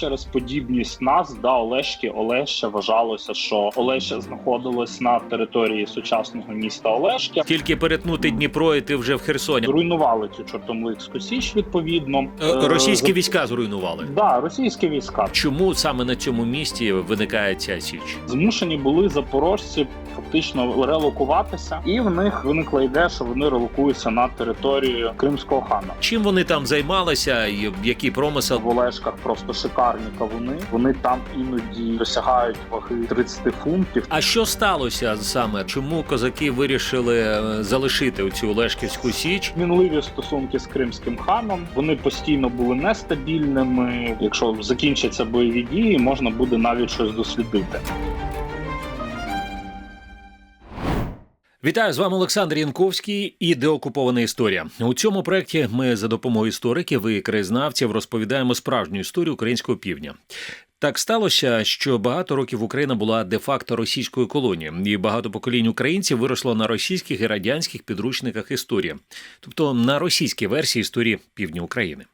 через подібність нас да Олешки, Олеща вважалося, що Олеща знаходилось на території сучасного міста Олешки. Тільки перетнути Дніпро, і ти вже в Херсоні. Зруйнували цю чортомлицьку січ. Відповідно, Е, Російські Е, війська зруйнували. да, російські війська Чому саме на цьому місці виникає ця січ? змушені були запорожці фактично релокуватися, і в них виникла ідея, що вони релокуються на територію Кримського хана. Чим вони там займалися, і який промисел? В Олешках просто шикарні кавуни. Вони там іноді досягають ваги 30 фунтів. А що сталося саме? Чому козаки вирішили е, залишити цю Олешківську січ? Мінливі стосунки з кримським ханом. Вони постійно були нестабільними. Якщо закінчаться бойові дії, можна буде навіть щось дослідити. Вітаю з вами Олександр Янковський і деокупована історія. У цьому проєкті ми за допомогою істориків і краєзнавців розповідаємо справжню історію українського півдня. Так сталося, що багато років Україна була де-факто російською колонією, і багато поколінь українців виросло на російських і радянських підручниках історії, тобто на російській версії історії півдня України.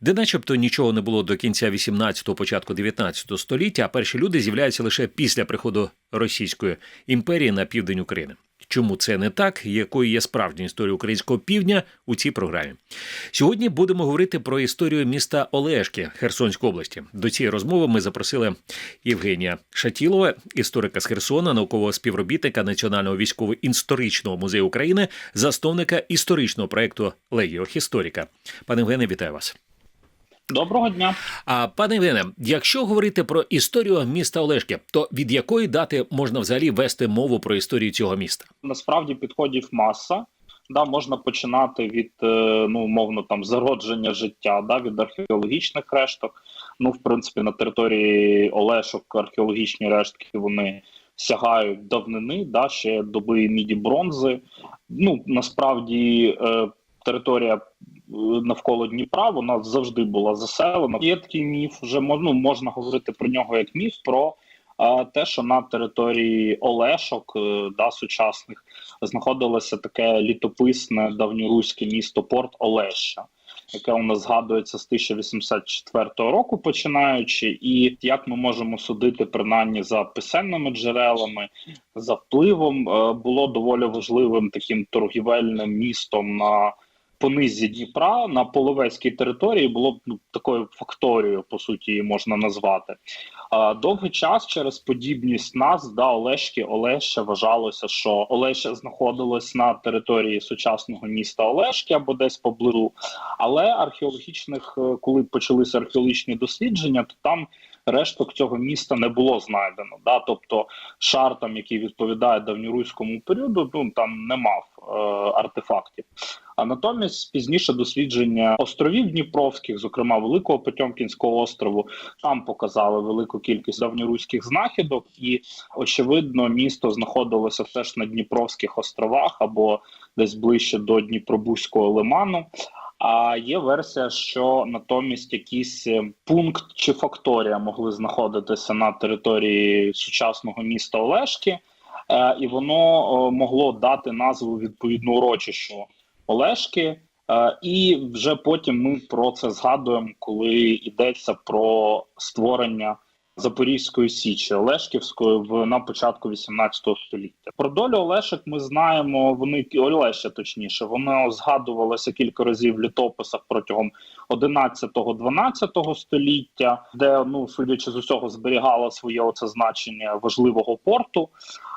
Де, начебто, нічого не було до кінця 18-го, початку 19 століття, а перші люди з'являються лише після приходу Російської імперії на південь України. Чому це не так? Якою є справжня історія українського півдня у цій програмі? Сьогодні будемо говорити про історію міста Олешки Херсонської області. До цієї розмови ми запросили Євгенія Шатілова, історика з Херсона, наукового співробітника Національного військово-історичного музею України, засновника історичного проекту Легіо Історика. Пане Євгене, вітаю вас. Доброго дня. А пане Євгене, якщо говорити про історію міста Олешки, то від якої дати можна взагалі вести мову про історію цього міста? Насправді підходів маса. Да, можна починати від е, ну умовно там зародження життя, да, від археологічних решток. Ну, в принципі, на території Олешок археологічні рештки вони сягають давнини, да, ще доби міді бронзи. Ну насправді е, територія навколо Дніпра вона завжди була заселена. Є такий міф, вже ну, можна говорити про нього як міф про те, що на території Олешок е, да, сучасних знаходилося таке літописне давньоруське місто Порт Олеща. Яке у нас згадується з 1084 року, починаючи, і як ми можемо судити, принаймні за писемними джерелами, за впливом, е, було доволі важливим таким торгівельним містом на понизі Дніпра на половецькій території було ну, такою факторією, по суті, її можна назвати. А, довгий час через подібність нас да Олешки Олеща вважалося, що Олеща знаходилась на території сучасного міста Олешки або десь поблизу. Але археологічних, е, коли почалися археологічні дослідження, то там решток цього міста не було знайдено. Да? Тобто шар, там, який відповідає давньоруському періоду, ну там не мав е, артефактів. А натомість пізніше дослідження островів Дніпровських, зокрема Великого Потьомкінського острову, там показали велику кількість давньоруських знахідок, і очевидно, місто знаходилося все ж на Дніпровських островах або десь ближче до Дніпробузького лиману. А є версія, що натомість якийсь е, пункт чи факторія могли знаходитися на території сучасного міста Олешки, е, і воно могло дати назву відповідну урочищу Олешки. Е, і вже потім ми про це згадуємо, коли йдеться про створення Запорізької січі Олешківської в на початку 18 століття. Про долю Олешок ми знаємо. Вони Олеща, точніше, воно згадувалося кілька разів в літописах протягом 11-12 століття, де ну судячи з усього зберігало своє оце значення важливого порту.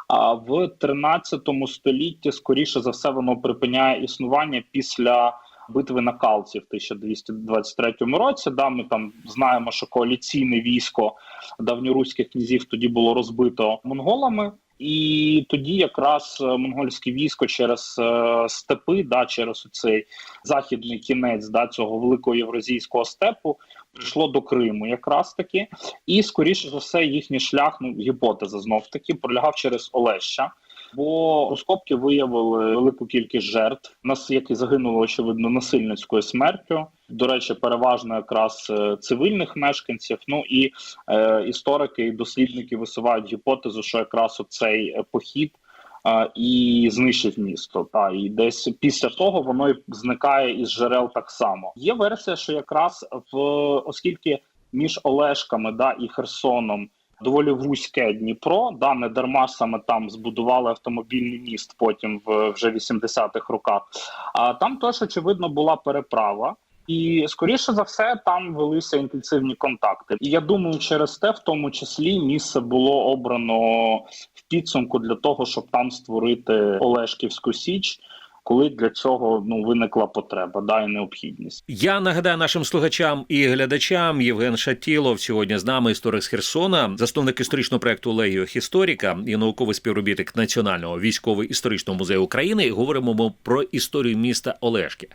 А в 13 столітті скоріше за все воно припиняє існування після битви на Калці в 1223 році. Да, ми там знаємо, що коаліційне військо давньоруських князів тоді було розбито монголами. І тоді якраз е, монгольське військо через е, степи, да, через цей західний кінець да, цього великого євразійського степу прийшло до Криму, якраз таки, і скоріше за все їхній шлях, ну гіпотеза знов таки пролягав через Олеща. Бо розкопки виявили велику кількість жертв. Нас які загинули очевидно насильницькою смертю. До речі, переважно якраз е, цивільних мешканців. Ну і е, історики і дослідники висувають гіпотезу, що якраз оцей е, похід е, і знищив місто. Та і десь після того воно зникає із джерел так само. Є версія, що якраз в оскільки між Олешками да, і Херсоном доволі вузьке Дніпро. Да, не дарма саме там збудували автомобільний міст потім в вже 80-х роках. А там теж очевидно була переправа. І скоріше за все там велися інтенсивні контакти. І я думаю, через те, в тому числі, місце було обрано в підсумку для того, щоб там створити Олешківську Січ коли для цього ну виникла потреба, да і необхідність. Я нагадаю нашим слухачам і глядачам Євген Шатілов сьогодні з нами історик з Херсона, засновник історичного проекту Легіо Історика і науковий співробітник Національного військово-історичного музею України. Говоримо ми про історію міста Олешки.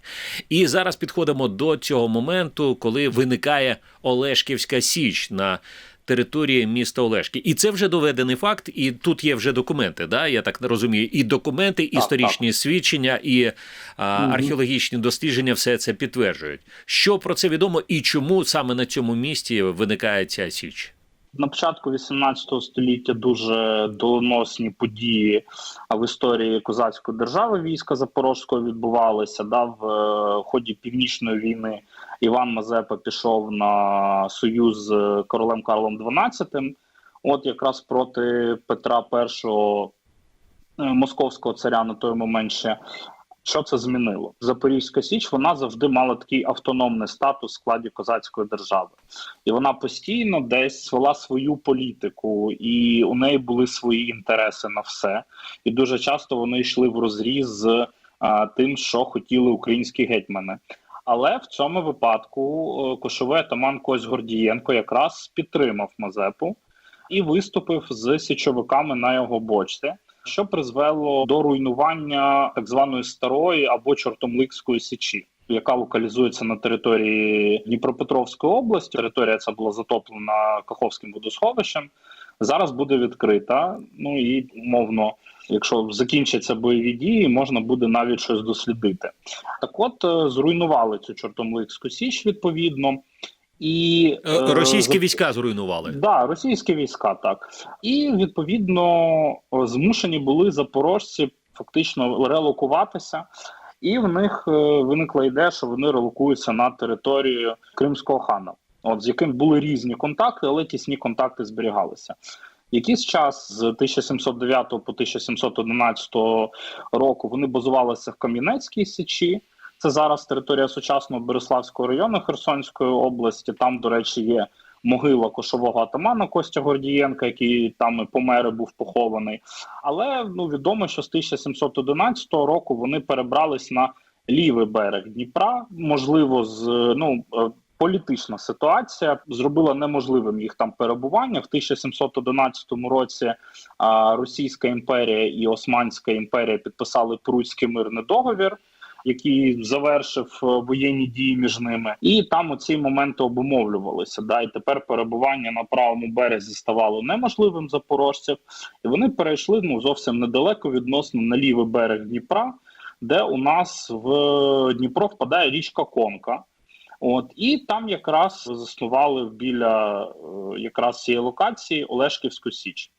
І зараз підходимо до цього моменту, коли виникає Олешківська Січ на території міста Олешки. І це вже доведений факт, і тут є вже документи. Да, Я так розумію, і документи, і історичні так. свідчення, і а, археологічні дослідження все це підтверджують. Що про це відомо і чому саме на цьому місці виникає ця січ? на початку 18 століття дуже доленосні події в історії козацької держави війська Запорозького відбувалися. Да, в е, ході північної війни Іван Мазепа пішов на союз з королем Карлом XII, От якраз проти Петра І е, московського царя на той момент ще що це змінило? Запорізька Січ вона завжди мала такий автономний статус в складі козацької держави, і вона постійно десь вела свою політику, і у неї були свої інтереси на все. І дуже часто вони йшли в розріз з а, тим, що хотіли українські гетьмани. Але в цьому випадку е, кошовий атаман Кось Гордієнко якраз підтримав Мазепу і виступив з січовиками на його бочці що призвело до руйнування так званої старої або Чортомликської січі. Яка локалізується на території Дніпропетровської області. Територія ця була затоплена Каховським водосховищем. Зараз буде відкрита. Ну і умовно, якщо закінчаться бойові дії, можна буде навіть щось дослідити. Так, от е, зруйнували цю Чортомликську січ відповідно. І е, е, російські війська зруйнували. Да, російські війська так. І відповідно змушені були запорожці фактично релокуватися, і в них виникла ідея, що вони релокуються на територію Кримського хана, от з яким були різні контакти, але тісні контакти зберігалися. Якийсь час з 1709 по 1711 року вони базувалися в Кам'янецькій Січі. Це зараз територія сучасного Береславського району Херсонської області. Там, до речі, є могила кошового атамана Костя Гордієнка, який там і помер і був похований. Але ну відомо, що з 1711 року вони перебрались на лівий берег Дніпра. Можливо, з ну. Е, політична ситуація зробила неможливим їх там перебування в 1711 році. Російська імперія і Османська імперія підписали Пруський мирний договір який завершив е, воєнні дії між ними, і там оці моменти обумовлювалися. Да, і тепер перебування на правому березі ставало неможливим запорожців, і вони перейшли ну зовсім недалеко відносно на лівий берег Дніпра, де у нас в Дніпро впадає річка Конка. От і там якраз заснували біля е, якраз цієї локації Олешківську Січ.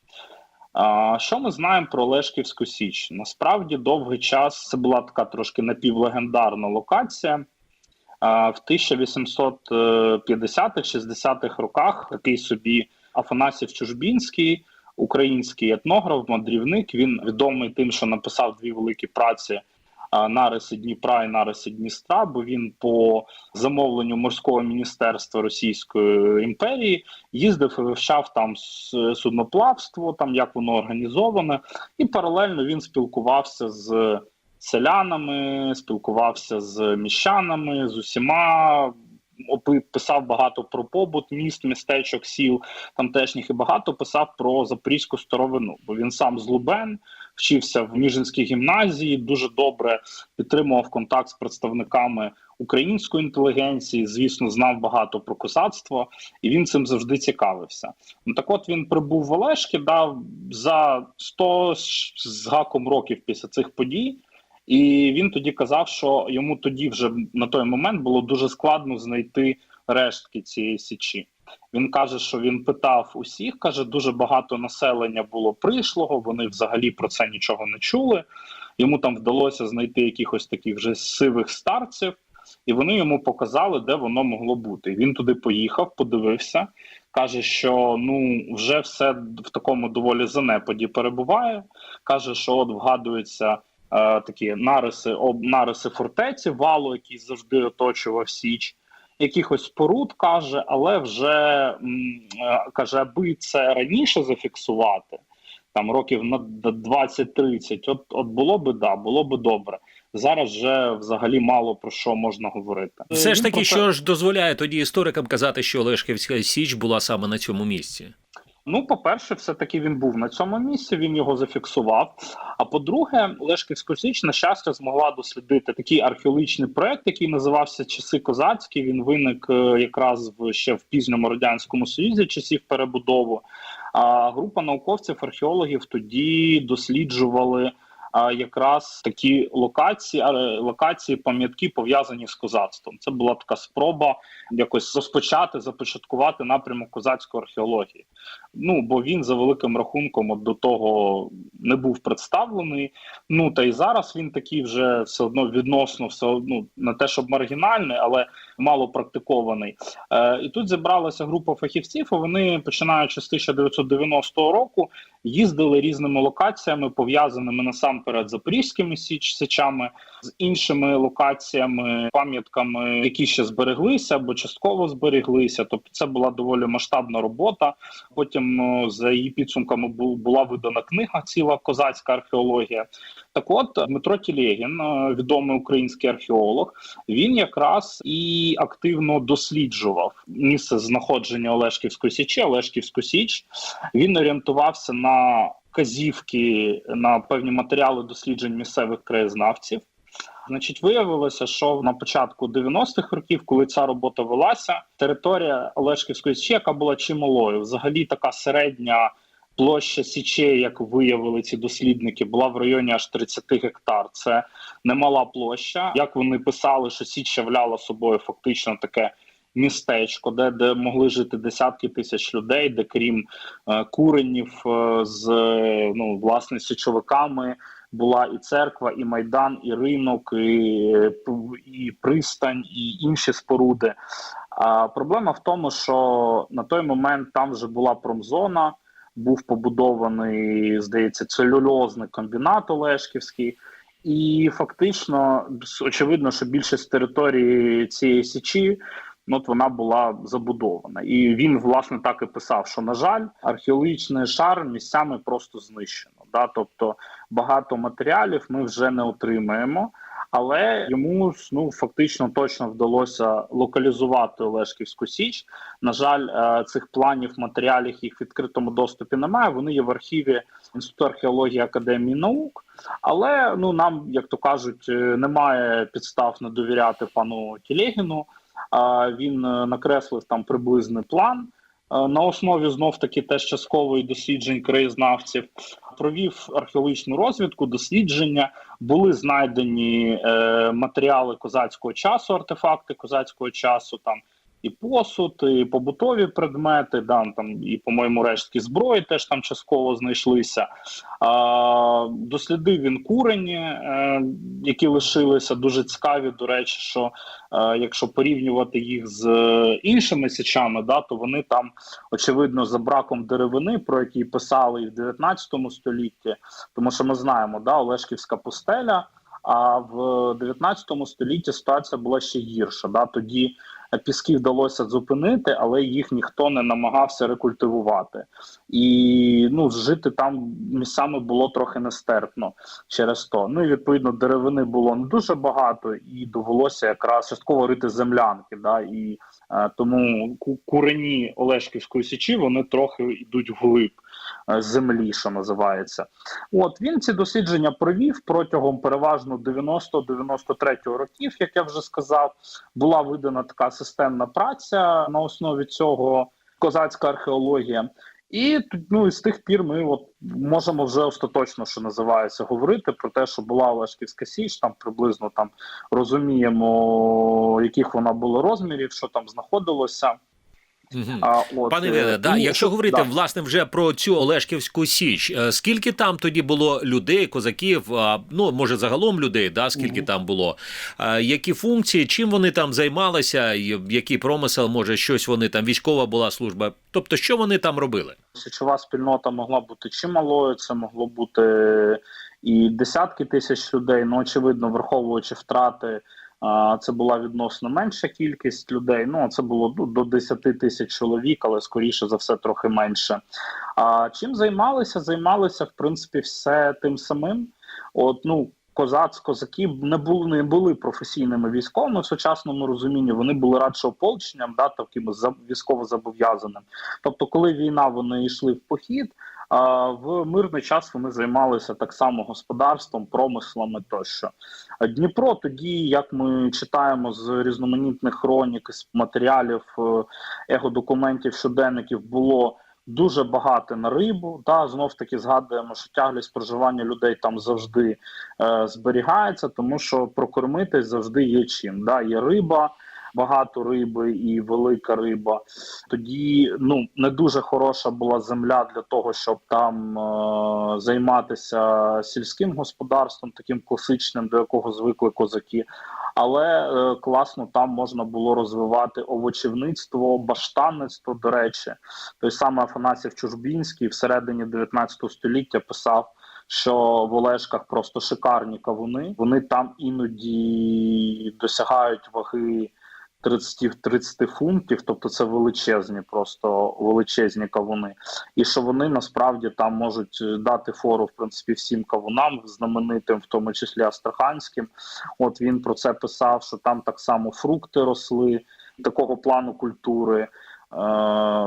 Що ми знаємо про Лешківську Січ? Насправді довгий час це була така трошки напівлегендарна локація. В 1850-60-х роках такий собі Афанасів Чужбінський, український етнограф, мандрівник. Він відомий тим, що написав дві великі праці нариси Дніпра і нариси Дністра, бо він по замовленню морського міністерства Російської імперії їздив і вивчав там судноплавство, там як воно організоване, і паралельно він спілкувався з селянами, спілкувався з міщанами, з усіма. Писав багато про побут міст, містечок, сіл тамтешніх і багато писав про запорізьку старовину, бо він сам з Лубен, вчився в Міжинській гімназії, дуже добре підтримував контакт з представниками української інтелігенції. Звісно, знав багато про козацтво, і він цим завжди цікавився. Ну так, от він прибув в Олешки, дав за 100 з гаком років після цих подій. І він тоді казав, що йому тоді вже на той момент було дуже складно знайти рештки цієї січі. Він каже, що він питав усіх. каже, дуже багато населення було прийшлого. Вони взагалі про це нічого не чули. Йому там вдалося знайти якихось таких вже сивих старців, і вони йому показали, де воно могло бути. Він туди поїхав, подивився, каже, що ну вже все в такому доволі занепаді перебуває. каже, що от вгадується. Е, такі нариси об нариси фортеці, валу, який завжди оточував Січ, якихось споруд каже, але вже е, каже, аби це раніше зафіксувати, там років на 20-30, От от було би да, було би добре. Зараз вже взагалі мало про що можна говорити. Все ж таки, що ж дозволяє тоді історикам казати, що Олешківська Січ була саме на цьому місці. Ну, по-перше, все-таки він був на цьому місці, він його зафіксував. А по-друге, Лешківську Січ, на щастя, змогла дослідити такий археологічний проект, який називався Часи козацькі. Він виник е, якраз в ще в пізньому радянському союзі часів перебудову. А група науковців, археологів тоді досліджували. А якраз такі локації, локації, пам'ятки пов'язані з козацтвом. Це була така спроба якось розпочати, започаткувати напрямок козацької археології. Ну бо він за великим рахунком от до того не був представлений. Ну та й зараз він такий вже все одно відносно все одно не те, щоб маргінальний, але мало практикований. Е, і тут зібралася група фахівців. і Вони починаючи з 1990 року їздили різними локаціями, пов'язаними насамперед запорізькими січ січами, з іншими локаціями, пам'ятками, які ще збереглися або частково збереглися. Тобто, це була доволі масштабна робота. Потім за її підсумками була видана книга ціла козацька археологія. Так, от Дмитро Тілєгін, е, відомий український археолог, він якраз і активно досліджував місце знаходження Олешківської січі, Олешківську січ. Він орієнтувався на казівки на певні матеріали досліджень місцевих краєзнавців. Значить, виявилося, що на початку 90-х років, коли ця робота велася, територія Олешківської січі, яка була чималою, взагалі така середня площа січей, як виявили ці дослідники, була в районі аж 30 гектар. Це немала площа. Як вони писали, що січ являла собою фактично таке. Містечко, де де могли жити десятки тисяч людей, де крім е, куренів е, з е, ну власне січовиками була і церква, і майдан, і ринок, і, і пристань, і інші споруди. А проблема в тому, що на той момент там вже була промзона, був побудований, здається, целюльозний комбінат Олешківський. І фактично, очевидно, що більшість території цієї січі ну, от вона була забудована. І він, власне, так і писав: що, на жаль, археологічний шар місцями просто знищено. Да? Тобто багато матеріалів ми вже не отримаємо. Але йому ну фактично точно вдалося локалізувати Олешківську Січ. На жаль, е, цих планів матеріалів їх в відкритому доступі немає. Вони є в архіві інституту археології академії наук. Але ну нам, як то кажуть, е, немає підстав не довіряти пану Тілегіну. А він е, накреслив там приблизний план. На основі знов таки теж часткової досліджень краєзнавців провів археологічну розвідку, дослідження були знайдені е, матеріали козацького часу, артефакти козацького часу, там і посуд, і побутові предмети, да, там і, по-моєму, рештки зброї теж там частково знайшлися. А, дослідив він курені, е, які лишилися дуже цікаві. До речі, що е, якщо порівнювати їх з іншими січами, да, то вони там очевидно за браком деревини, про які писали і в 19 столітті, тому що ми знаємо, да, Олешківська пустеля. А в 19 столітті ситуація була ще гірша. Да? Тоді піски вдалося зупинити, але їх ніхто не намагався рекультивувати. І ну, жити там місцями було трохи нестерпно через то. Ну і відповідно деревини було не дуже багато, і довелося якраз частково рити землянки. Да? І е, тому ку- курені Олешківської січі вони трохи йдуть вглиб землі, що називається. От він ці дослідження провів протягом переважно 90-93 років, як я вже сказав, була видана така системна праця на основі цього козацька археологія. І ну, і з тих пір ми от можемо вже остаточно, що називається, говорити про те, що була Олешківська Січ, там приблизно там розуміємо, яких вона була розмірів, що там знаходилося. А, от, Пане е, Євгене, да, якщо говорити да. власне вже про цю Олешківську Січ, е, скільки там тоді було людей, козаків, ну може загалом людей, да, скільки Мгм. там було, які функції, чим вони там займалися, який промисел, може щось вони там, військова була служба, тобто що вони там робили? Січова спільнота могла бути чималою, це могло бути і десятки тисяч людей. Ну, очевидно, враховуючи втрати, це була відносно менша кількість людей. Ну, це було ну, до 10 тисяч чоловік, але скоріше за все трохи менше. А чим займалися? Займалися, в принципі, все тим самим. От, ну, Козац, козаки не були не були професійними військовими в сучасному розумінні. Вони були радше ополченням, да, такими військово зобов'язаним. Тобто, коли війна вони йшли в похід, в мирний час вони займалися так само господарством, промислами тощо. Дніпро тоді, як ми читаємо з різноманітних хронік, з матеріалів, е, егодокументів, щоденників, було. Дуже багато на рибу, та знов таки згадуємо, що тяглість проживання людей там завжди е, зберігається, тому що прокормитись завжди є чим. Да? Є риба, багато риби і велика риба. Тоді ну не дуже хороша була земля для того, щоб там е, займатися сільським господарством, таким класичним, до якого звикли козаки. Але е, класно там можна було розвивати овочівництво, баштанництво. До речі, той самий Афанасів Чужбінський всередині 19 століття писав. Що в Олешках просто шикарні кавуни. Вони там іноді досягають ваги 30, 30 фунтів, тобто це величезні, просто величезні кавуни. І що вони насправді там можуть дати фору в принципі всім кавунам, знаменитим, в тому числі астраханським. От він про це писав, що там так само фрукти росли такого плану культури. Е,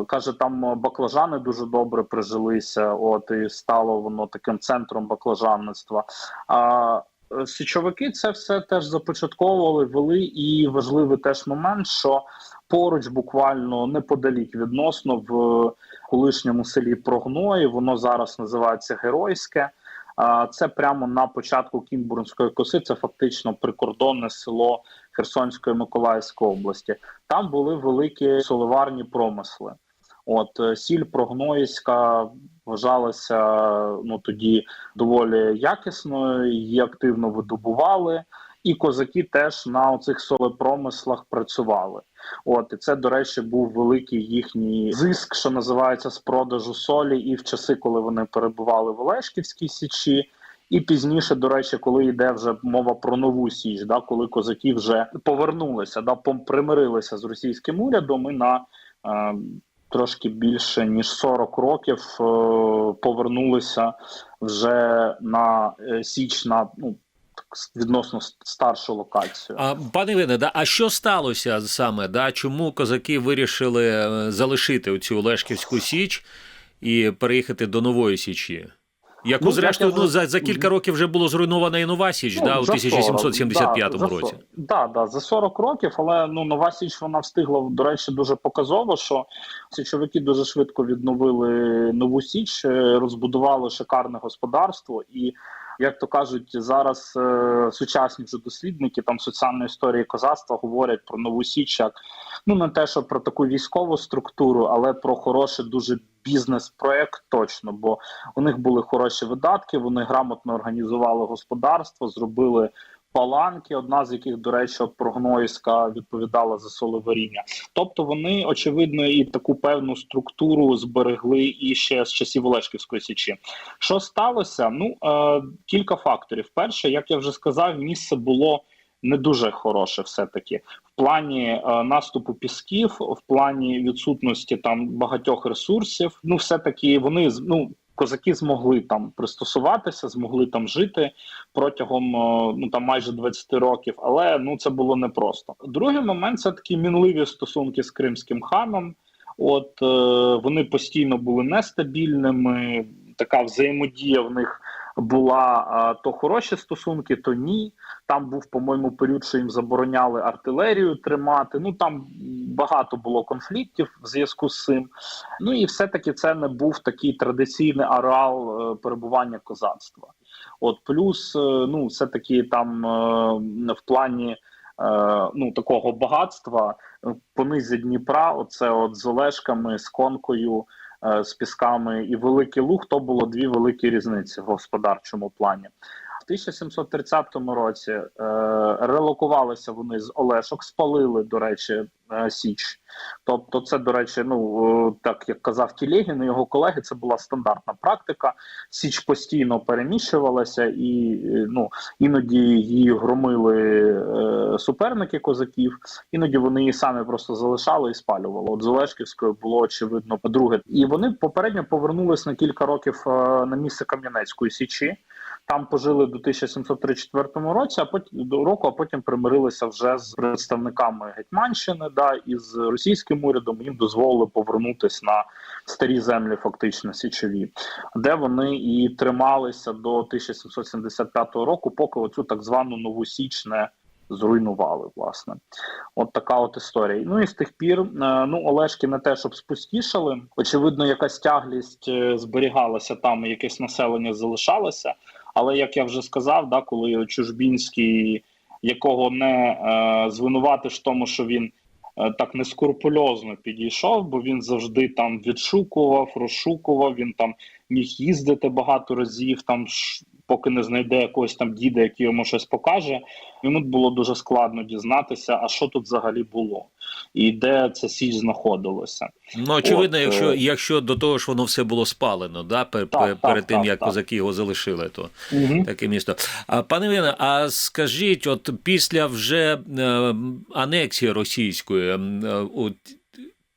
каже, там баклажани дуже добре прижилися. От і стало воно таким центром баклажанництва. А е, січовики це все теж започатковували, вели, і важливий теж момент, що поруч, буквально неподалік відносно в колишньому селі Прогної, воно зараз називається Геройське. Це прямо на початку Кінбурнської коси. Це фактично прикордонне село Херсонської Миколаївської області. Там були великі соливарні промисли. От е, сіль прогнойська вважалася ну тоді доволі якісною, її активно видобували, і козаки теж на цих солепромислах працювали. От і це, до речі, був великий їхній зиск, що називається з продажу солі, і в часи, коли вони перебували в Олешківській січі. І пізніше, до речі, коли йде вже мова про нову січ, да, коли козаки вже повернулися, да, примирилися з російським урядом і на е, трошки більше ніж 40 років е, повернулися вже на е, січ на ну відносно старшу локацію. А пане Євгене, да, а що сталося саме? Да, Чому козаки вирішили е, залишити цю Олешківську Січ і переїхати до Нової Січі? Яку, Ну, зрештою, ну, за, за кілька років вже було зруйнована і Нова Січ, Ну, да, у за 1775 40, да, році. Да, да, за 40 років, але ну нова січ вона встигла до речі дуже показово, що січовики дуже швидко відновили нову січ, е, розбудували шикарне господарство і. Як то кажуть, зараз е, сучасні вже дослідники там соціальної історії козацтва говорять про нову січ як ну не те, що про таку військову структуру, але про хороше дуже бізнес-проект точно. Бо у них були хороші видатки, вони грамотно організували господарство, зробили паланки, одна з яких, до речі, от відповідала за соловаріння. Тобто вони очевидно і таку певну структуру зберегли і ще з часів Олешківської січі. Що сталося? Ну е, кілька факторів. Перше, як я вже сказав, місце було. Не дуже хороше, все таки в плані е, наступу пісків, в плані відсутності там багатьох ресурсів. Ну, все таки вони ну козаки змогли там пристосуватися, змогли там жити протягом е, ну там майже 20 років, але ну це було непросто. Другий момент це такі мінливі стосунки з кримським ханом. От е, вони постійно були нестабільними. Така взаємодія в них була то хороші стосунки, то ні. Там був, по-моєму, період, що їм забороняли артилерію тримати. Ну там багато було конфліктів в зв'язку з цим. Ну і все-таки це не був такий традиційний ареал е, перебування козацтва. От плюс, е, ну, все-таки там е, в плані. ну такого багатства понизі Дніпра. Оце от з Олешками, з конкою. З пісками і великий луг то було дві великі різниці в господарчому плані. 1730 році е, релокувалися вони з Олешок, спалили, до речі, е, Січ. Тобто, це, до речі, ну е, так як казав Тілегін, і його колеги, це була стандартна практика. Січ постійно переміщувалася, і е, ну іноді її громили е, суперники козаків, іноді вони її самі просто залишали і спалювали. От з Олешківською було очевидно друге. І вони попередньо повернулись на кілька років е, на місце Кам'янецької Січі. Там пожили до 1734 році, а потім до року, а потім примирилися вже з представниками Гетьманщини, да і з російським урядом їм дозволили повернутися на старі землі, фактично січові, де вони і трималися до 1775 року, поки оцю так звану нову січ не зруйнували. Власне, от така от історія. Ну і з тих пір е, ну Олешки не те, щоб спустішали. Очевидно, якась тяглість е, зберігалася там, якесь населення залишалося. Але як я вже сказав, да, коли Чужбінський, якого не е, звинуватиш тому, що він е, так нескрупульозно підійшов, бо він завжди там відшукував, розшукував. Він там міг їздити багато разів, там поки не знайде якогось там діда, який йому щось покаже. Йому було дуже складно дізнатися, а що тут взагалі було, і де це січ знаходилося. Ну очевидно, От, якщо е, якщо до того ж воно все було спалено, да пер, так, перед так, тим так, як так. козаки його залишили, то угу. таке місто. А пане Віна, а скажіть, от після вже е, анексії російської, е, от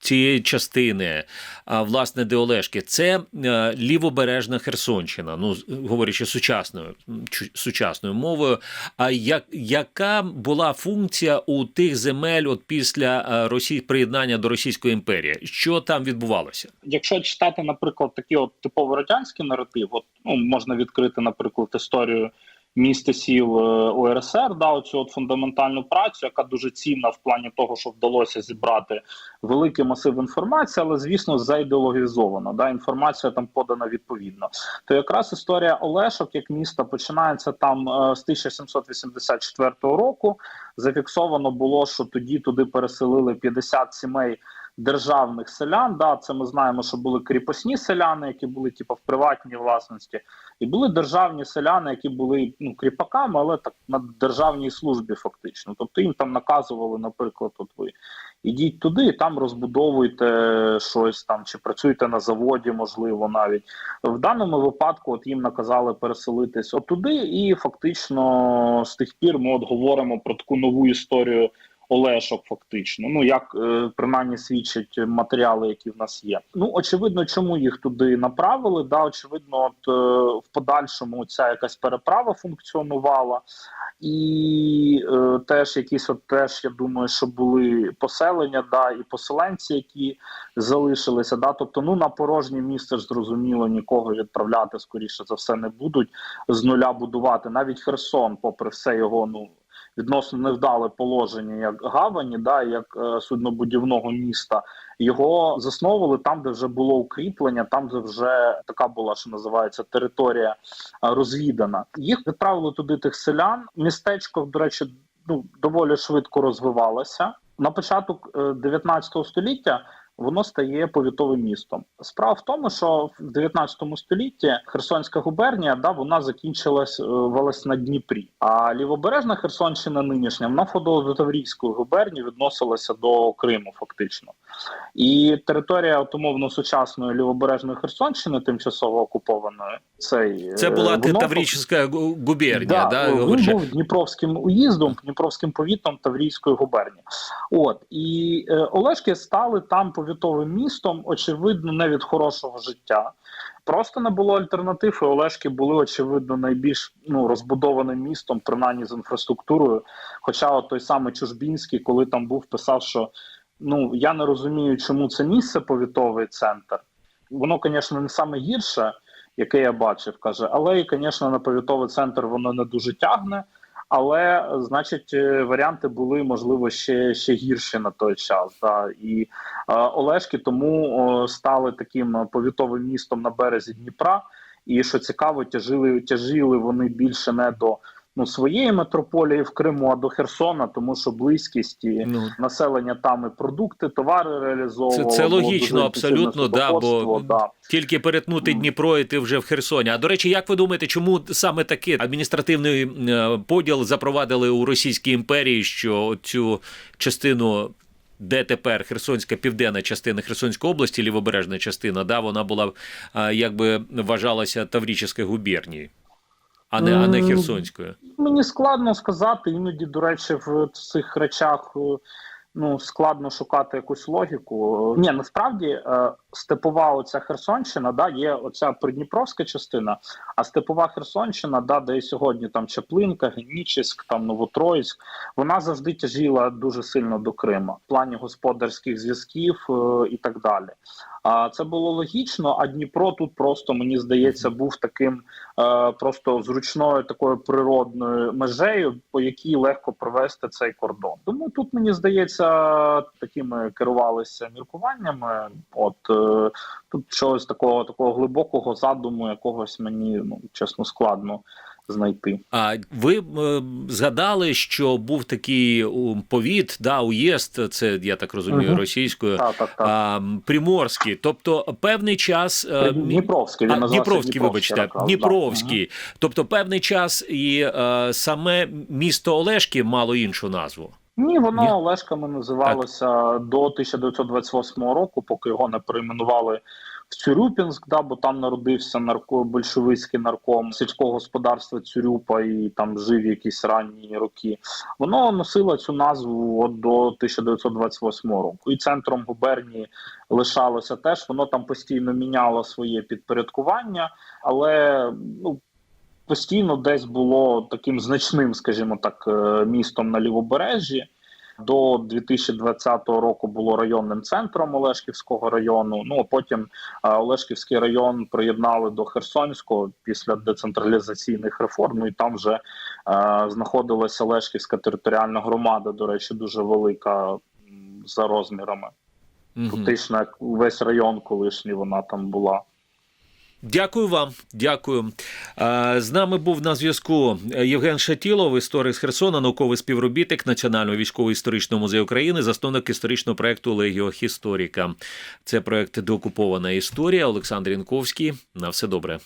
цієї частини, а власне де Олешки, це е, лівобережна Херсонщина, ну говорячи сучасною сучасною мовою. А як яка була функція у тих земель от після е, Росії приєднання до Російської імперії? Що там відбувалося? Якщо читати, наприклад, такий от типово радянський наратив, от ну можна відкрити, наприклад, історію міста сіл е, УРСР да оцю от фундаментальну працю, яка дуже цінна в плані того, що вдалося зібрати великий масив інформації, але звісно заідеологізована. Да, інформація там подана відповідно. То якраз історія Олешок як міста починається там е, з 1784 року. Зафіксовано було, що тоді туди переселили 50 сімей державних селян. Да, це ми знаємо, що були кріпосні селяни, які були типу, в приватній власності, і були державні селяни, які були ну кріпаками, але так на державній службі, фактично. Тобто їм там наказували, наприклад, от ви ідіть туди, і там розбудовуйте щось там, чи працюйте на заводі, можливо, навіть в даному випадку. От їм наказали переселитись отуди, і фактично з тих пір ми от говоримо про таку нову історію. Олешок, фактично. Ну як е, принаймні свідчать матеріали, які в нас є. Ну очевидно, чому їх туди направили. Да, очевидно, от е, в подальшому ця якась переправа функціонувала, і е, теж якісь от теж я думаю, що були поселення, да, і поселенці, які залишилися. Да, тобто, ну на порожнє місце ж зрозуміло нікого відправляти скоріше за все не будуть з нуля будувати. Навіть Херсон, попри все його ну відносно невдале положення як гавані, да як е, суднобудівного міста. Його засновували там, де вже було укріплення, там де вже така була, що називається територія е, розвідана. Їх відправили туди тих селян. Містечко, до речі, ну доволі швидко розвивалося на початок 19 е, століття воно стає повітовим містом. Справа в тому, що в 19 столітті Херсонська губернія да вона закінчилась е, велась на Дніпрі. А лівобережна Херсонщина нинішня вона входила до Таврійської губернії, відносилася до Криму, фактично. І територія от, умовно сучасної лівобережної Херсонщини, тимчасово окупованої, цей це була воно, Таврійська губернія. Да, да, він був Дніпровським уїздом, Дніпровським повітом Таврійської губернії. От і е, Олешки стали там повітовим містом, очевидно, не від хорошого життя. Просто не було альтернатив. і Олешки були очевидно найбільш ну розбудованим містом, принаймні з інфраструктурою. Хоча от той самий Чужбінський, коли там був, писав, що ну я не розумію, чому це місце повітовий центр. Воно, звісно, не саме гірше, яке я бачив, каже, але і, звісно, на повітовий центр воно не дуже тягне. Але, значить, е, варіанти були можливо ще ще гірші на той час. Да. І е, Олешки тому стали таким повітовим містом на березі Дніпра. І що цікаво, тяжили тяжіли вони більше не до ну своєї метрополії в Криму, а до Херсона, тому що близькість і Ну, населення там і продукти, товари реалізовувало. Це- це логічно, абсолютно, да, бо- да. Тільки перетнути. Дніпро, і ти вже в Херсоні. А до речі, як ви думаєте, чому саме такий адміністративний е, поділ запровадили у Російській імперії, що цю частину, де тепер Херсонська південна частина Херсонської області, лівобережна частина, да, вона була е, якби вважалася Таврічською губернією, а не, а не Херсонською. Мені складно сказати. Іноді, до речі, в цих речах е, ну складно шукати якусь логіку. Ні, насправді е, степова оця Херсонщина, да, є оця придніпровська частина, а степова Херсонщина, да, де і сьогодні там Чаплинка, Генічеськ, там Новотроїцьк, вона завжди тяжіла дуже сильно до Крима в плані господарських зв'язків е, і так далі. А це було логічно. А Дніпро тут просто мені здається був таким е, просто зручною такою природною межею, по якій легко провести цей кордон. Тому тут мені здається, такими керувалися міркуваннями. От е, тут чогось такого такого глибокого задуму, якогось мені ну чесно складно знайти. А ви е, згадали, що був такий повіт, да, уїзд, це я так розумію, Мгм. російською. Так, так, так. А, Приморський, тобто певний час е, Дніпровський він а, Дніпровський, вибачте, да. Дніпровський. Тобто певний час і е, саме місто Олешки мало іншу назву. Ні, воно Ні? Олешками називалося до 1928 року, поки його не перейменували в Цюрюпінськ, да, бо там народився нарко большевицький нарком сільського господарства Цюрюпа і там жив якісь ранні роки. Воно носило цю назву от до 1928 року. І центром губернії лишалося теж. Воно там постійно міняло своє підпорядкування, але ну. Постійно десь було таким значним, скажімо так, е, містом на лівобережжі. До 2020 року було районним центром Олешківського району. Ну а потім е, Олешківський район приєднали до Херсонського після децентралізаційних реформ. Ну і там вже е, знаходилася Олешківська територіальна громада. До речі, дуже велика за розмірами. Фактично, весь район колишній вона там була. Дякую вам, дякую. Е, З нами був на зв'язку Євген Шатілов, історик з Херсона, науковий співробітник Національного військово-історичного музею України, засновник історичного проекту Легіо Хісторіка. Це проект Деокупована історія. Олександр Інковський. На все добре.